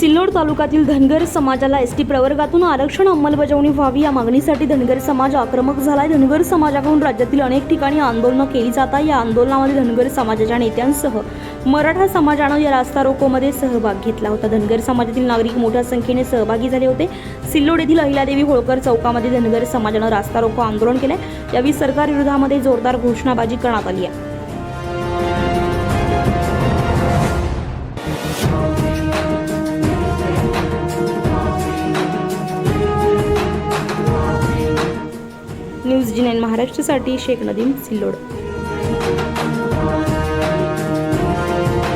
सिल्लोड तालुक्यातील धनगर समाजाला S T प्रवर्गातून आरक्षण अंमलबजावणी व्हावी या मागणीसाठी धनगर समाज आक्रमक झालाय. धनगर समाजाकडून राज्यातील अनेक ठिकाणी आंदोलनं केली जात या आंदोलनामध्ये धनगर समाजाच्या नेत्यांसह मराठा समाजानं या रास्ता रोकोमध्ये सहभाग घेतला होता. धनगर समाजातील नागरिक मोठ्या संख्येने सहभागी झाले होते. सिल्लोड येथील अहिल्यादेवी होळकर चौकामध्ये धनगर समाजानं रास्ता रोको आंदोलन केलं यावेळी सरकार विरोधामध्ये जोरदार घोषणाबाजी करण्यात आली आहे. न्यूज जी नाईन महाराष्ट्रासाठी शेख नदीम सिल्लोड.